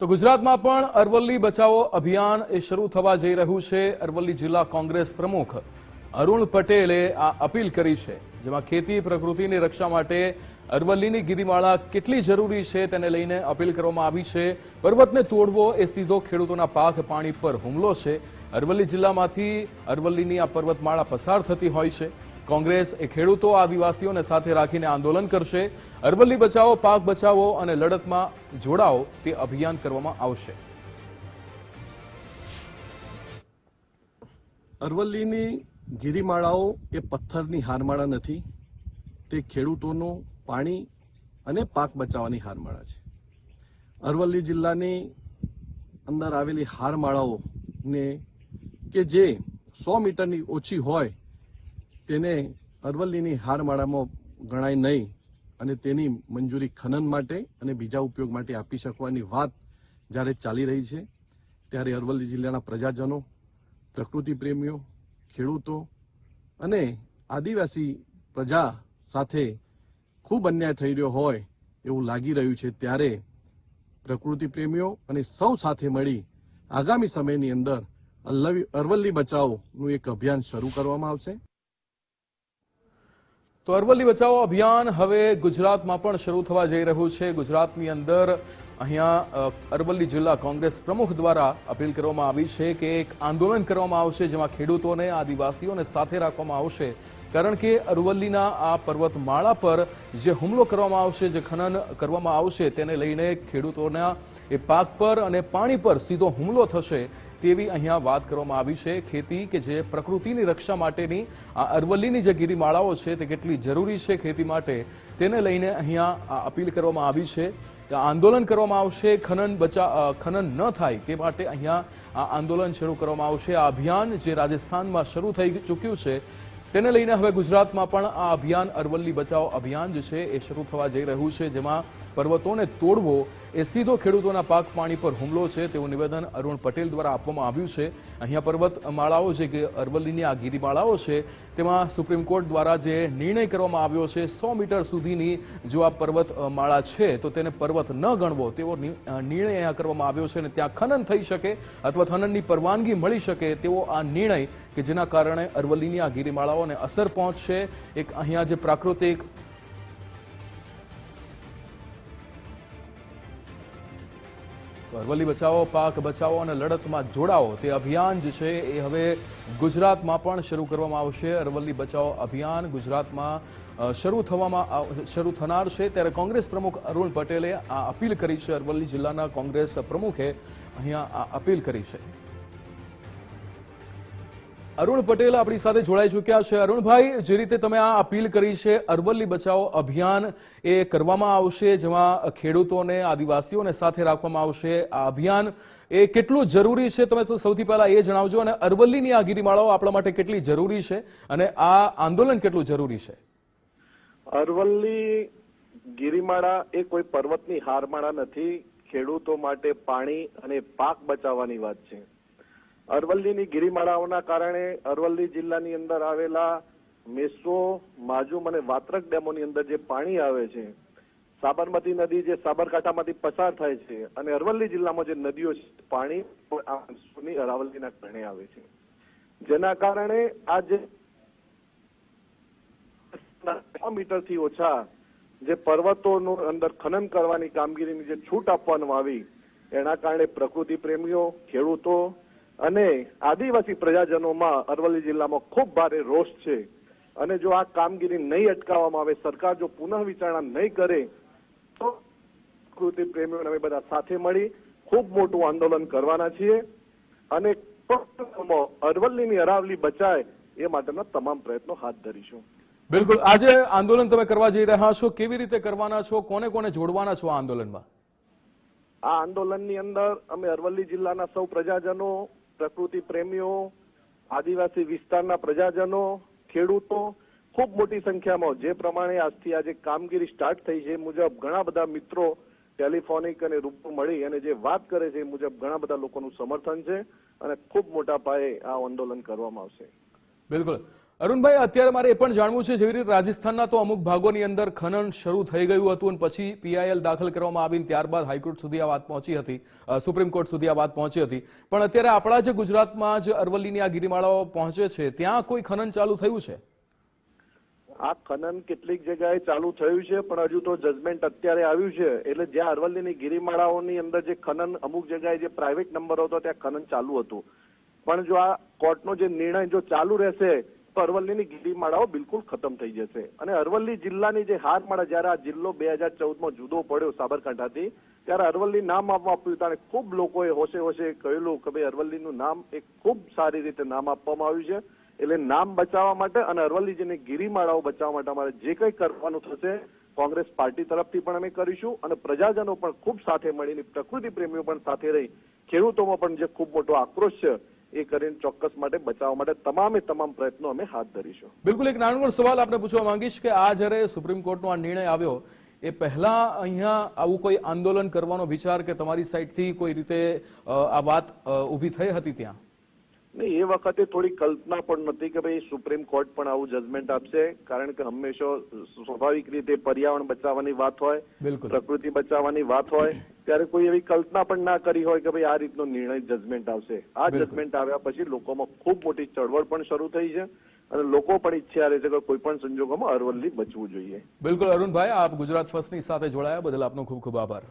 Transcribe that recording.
તો ગુજરાતમાં પણ અરવલ્લી બચાવો અભિયાન એ શરૂ થવા જઈ રહ્યું છે. અરવલ્લી જિલ્લા કોંગ્રેસ પ્રમુખ અરુણ પટેલે આ અપીલ કરી છે, જેમાં ખેતી પ્રકૃતિની રક્ષા માટે અરવલ્લીની ગિરિમાળા કેટલી જરૂરી છે તેને લઈને અપીલ કરવામાં આવી છે. પર્વતને તોડવો એ સીધો ખેડૂતોના પાક પાણી પર હુમલો છે. અરવલ્લી જિલ્લામાંથી અરવલ્લીની આ પર્વતમાળા પસાર થતી હોય છે. કોંગ્રેસ એ ખેડૂતો, આદિવાસીઓને સાથે રાખીને આંદોલન કરશે. અરવલ્લી બચાવો, પાક બચાવો અને લડતમાં જોડાઓ તે અભિયાન કરવામાં આવશે. અરવલ્લીની ગિરિમાળાઓ એ પથ્થરની હારમાળા નથી. તે ખેડૂતોનું પાણી અને પાક બચાવવાની હારમાળા છે. અરવલ્લી જિલ્લાની અંદર આવેલી હારમાળાઓને કે જે સો મીટરની ઓછી હોય તેને અરવલ્લીની હારમાળામાં ગણાય નહીં અને તેની મંજૂરી ખનન માટે અને બીજા ઉપયોગ માટે આપી શકવાની વાત જ્યારે ચાલી રહી છે, ત્યારે અરવલ્લી જિલ્લાના પ્રજાજનો પ્રકૃતિ પ્રેમીઓ ખેડૂતો અને આદિવાસી પ્રજા સાથે ખૂબ અન્યાય થઈ રહ્યો હોય એવું લાગી રહ્યું છે, ત્યારે પ્રકૃતિ પ્રેમીઓ અને સૌ સાથે મળી આગામી સમયની અંદર અરવલ્લી બચાવનું એક અભિયાન શરૂ કરવામાં આવશે. તો અરવલ્લી બચાવો અભિયાન હવે ગુજરાતમાં પણ શરૂ થવા જઈ રહ્યું છે. ગુજરાતની અંદર અહીંયા અરવલ્લી જિલ્લા કોંગ્રેસ પ્રમુખ દ્વારા અપીલ કરવામાં આવી છે કે એક આંદોલન કરવામાં આવશે જેમાં ખેડૂતોને, આદિવાસીઓને સાથે રાખવામાં આવશે. કારણ કે અરવલ્લીના આ પર્વતમાળા પર જે હુમલો કરવામાં આવશે, જે ખનન કરવામાં આવશે, તેને લઈને ખેડૂતોના એ પાક પર અને પાણી પર સીધો હુમલો થશે. તેવી અહીંયા વાત કરવામાં આવી છે. ખેતી કે જે પ્રકૃતિની રક્ષા માટેની આ અરવલ્લીની જે ગિરિમાળાઓ છે તે કેટલી જરૂરી છે ખેતી માટે, તેને લઈને અહીંયા અપીલ કરવામાં આવી છે. આંદોલન કરવામાં આવશે, ખનન બચા ખનન ન થાય તે માટે અહીંયા આ આંદોલન શરૂ કરવામાં આવશે. આ અભિયાન જે રાજસ્થાનમાં શરૂ થઈ ચૂક્યું છે, તેને લઈને હવે ગુજરાતમાં પણ આ અભિયાન અરવલ્લી બચાવો અભિયાન જે છે એ શરૂ થવા જઈ રહ્યું છે, જેમાં પર્વતોને તોડવો એ સીધો ખેડૂતોના પાક પાણી પર હુમલો છે. તેવું નિવેદન અરુણ પટેલ દ્વારા આપવામાં આવ્યું છે. અહીંયા પર્વતમાળાઓ જે અરવલ્લીની આ ગીરીમાળાઓ છે, તેમાં સુપ્રીમ કોર્ટ દ્વારા જે નિર્ણય કરવામાં આવ્યો છે, સો મીટર સુધીની જો આ પર્વતમાળા છે, તો તેને પર્વત ન ગણવો તેવો નિર્ણય અહીંયા કરવામાં આવ્યો છે અને ત્યાં ખનન થઈ શકે અથવા ખનનની પરવાનગી મળી શકે તેવો આ નિર્ણય કે જેના કારણે અરવલ્લીની આ ગીરીમાળાઓને અસર પહોંચશે. એક અહીંયા જે પ્રાકૃતિક અરવલ્લી બચાવો, પાક બચાવો અને લડતમાં જોડાઓ તે અભિયાન જે છે એ હવે ગુજરાતમાં પણ શરૂ કરવામાં આવશે. અરવલ્લી બચાવો અભિયાન ગુજરાતમાં શરૂ થવામાં શરૂ થનાર છે. ત્યારે કોંગ્રેસ પ્રમુખ અરુણ પટેલે આ અપીલ કરી છે. અરવલ્લી જિલ્લાના કોંગ્રેસ પ્રમુખે અહીંયા આ અપીલ કરી છે. અરુણ પટેલ આપણી સાથે જોડાઈ ચૂક્યા છે. અરુણભાઈ, જે રીતે તમે આ અપીલ કરી છે, અરવલ્લી બચાવો અભિયાન એ કરવામાં આવશે, જેમાં ખેડૂતોને, આદિવાસીઓને સાથે રાખવામાં આવશે. આ અભિયાન એ કેટલું જરૂરી છે તમે સૌથી પહેલા એ જણાવજો અને અરવલ્લીની આ ગીરીમાળાઓ આપણા માટે કેટલી જરૂરી છે અને આ આંદોલન કેટલું જરૂરી છે? અરવલ્લી ગિરિમાળા એ કોઈ પર્વતની હારમાળા નથી. ખેડૂતો માટે પાણી અને પાક બચાવવાની વાત છે. અરવલ્લીની ગિરિમાળાઓના કારણે અરવલ્લી જિલ્લાની અંદર આવેલા મેસો માજુમ અને વાત્રક ડેમોની અંદર જે પાણી આવે છે, સાબરમતી નદી જે સાબરકાંઠામાંથી પસાર થાય છે અને અરવલ્લી જિલ્લામાં જે નદીઓ છે, પાણી અરાવલ્લીના કારણે આવે છે. જેના કારણે આ જે મીટરથી ઓછા જે પર્વતોનું અંદર ખનન કરવાની કામગીરીની જે છૂટ આપવામાં આવી, એના કારણે પ્રકૃતિ પ્રેમીઓ, ખેડૂતો અને આદિવાસી પ્રજાજનોમાં અરવલ્લી જિલ્લામાં ખૂબ ભારે રોષ છે. અને જો આ કામગીરી નહીં અટકાવવામાં આવે સરકાર જો પુનઃ વિચારણા નહીં કરે તો પ્રકૃતિ પ્રેમીઓ અમે બધા સાથે મળી ખૂબ મોટું આંદોલન કરવાના છીએ. અને અરવલ્લીની અરાવલી બચાય એ માટેના તમામ પ્રયત્નો હાથ ધરીશું. બિલકુલ. આજે આંદોલન તમે કરવા જઈ રહ્યા છો. કેવી રીતે કરવાના છો? કોને કોને જોડવાના છો આ આંદોલનમાં? આ આંદોલનની અંદર અમે અરવલ્લી જિલ્લાના સૌ પ્રજાજનો પ્રકૃતિ પ્રેમીઓ, આદિવાસી વિસ્તારના પ્રજાજનો, ખેડૂતો, ખૂબ મોટી સંખ્યામાં. જે પ્રમાણે આજથી આજે કામગીરી સ્ટાર્ટ થઈ છે મુજબ ઘણા બધા મિત્રો ટેલિફોનિક અને રૂબરૂ મળી અને જે વાત કરે છે મુજબ ઘણા બધા લોકોનું સમર્થન છે અને ખૂબ મોટા પાયે આ આંદોલન કરવામાં આવશે. બિલકુલ. અરુણભાઈ, અત્યારે મારે એ પણ જાણવું છે, જેવી રીતે રાજસ્થાનના તો અમુક ભાગોની અંદર ખનન શરૂ થઈ ગયું હતું અને પછી પીઆઈએલ દાખલ કરવામાં આવીને ત્યારબાદ હાઈકોર્ટ સુધી આ વાત પહોંચી હતી સુપ્રીમ કોર્ટ સુધી આ વાત પહોંચી હતી. પણ અત્યારે આપણા જે ગુજરાતમાં જ અરવલ્લીની આ ગિરિમાળાઓ પહોંચે છે, ત્યાં કોઈ ખનન ચાલુ થયું છે? આ ખનન કેટલીક જગ્યાએ ચાલુ થયું છે, પણ હજુ તો જજમેન્ટ અત્યારે આવ્યું છે. એટલે જ્યાં અરવલ્લીની ગિરિમાળાઓની અંદર જે ખનન, અમુક જગ્યાએ જે પ્રાઇવેટ નંબરો હતો, ત્યાં ખનન ચાલુ હતું. પણ જો આ કોર્ટનો જે નિર્ણય જો ચાલુ રહેશે તો અરવલ્લીની ગીરીમાળાઓ બિલકુલ ખતમ થઈ જશે. અને અરવલ્લી જિલ્લાની જે હારમાળા જ્યારે આ જિલ્લો બે હજાર ચૌદમાં જુદો પડ્યો સાબરકાંઠાથી, ત્યારે અરવલ્લી નામ આપવા આપ્યું ત્યારે ખૂબ લોકોએ હોશે હોશે કહેલું કે ભાઈ અરવલ્લીનું નામ એક ખૂબ સારી રીતે નામ આપવામાં આવ્યું છે. એટલે નામ બચાવવા માટે અને અરવલ્લી જેને ગિરિમાળાઓ બચાવવા માટે અમારે જે કંઈ કરવાનું થશે, કોંગ્રેસ પાર્ટી તરફથી પણ અમે કરીશું અને પ્રજાજનો પણ ખૂબ સાથે મળીને, પ્રકૃતિ પ્રેમીઓ પણ સાથે રહી, ખેડૂતોમાં પણ જે ખૂબ મોટો આક્રોશ છે એ કરીને ચોક્કસ માટે બચાવવા માટે તમામે તમામ પ્રયત્નો અમે હાથ ધરીશું. બિલકુલ, એક નાનો સવાલ આપણે પૂછવા માંગીશ કે આ જ્યારે સુપ્રીમ કોર્ટનો આ નિર્ણય આવ્યો, એ પહેલા અહીંયા આવું કોઈ આંદોલન કરવાનો વિચાર કે તમારી સાઈડથી કોઈ રીતે આ વાત ઊભી થઈ હતી ત્યાં? ને એ વખતે થોડી કલ્પના પણ નથી કે ભાઈ સુપ્રીમ કોર્ટ પણ આવું જજમેન્ટ આપશે કારણ કે હંમેશા સ્વાભાવિક રીતે પર્યાવરણ બચાવવાની વાત હોય પ્રકૃતિ બચાવવાની વાત હોય ત્યારે કોઈ એવી કલ્પના પણ ના કરી હોય કે ભાઈ આ રીતનો નિર્ણય જજમેન્ટ આવશે. આ જજમેન્ટ આવ્યા પછી લોકોમાં ખૂબ મોટી ચળવળ પણ શરૂ થઈ છે અને લોકો પણ ઈચ્છા રહે છે કે કોઈ પણ સંજોગોમાં અરવલ્લી બચવું જોઈએ. બિલકુલ અરુણભાઈ આપ ગુજરાત ફર્સ્ટની સાથે જોડાયા બદલ આપનો ખૂબ ખૂબ આભાર.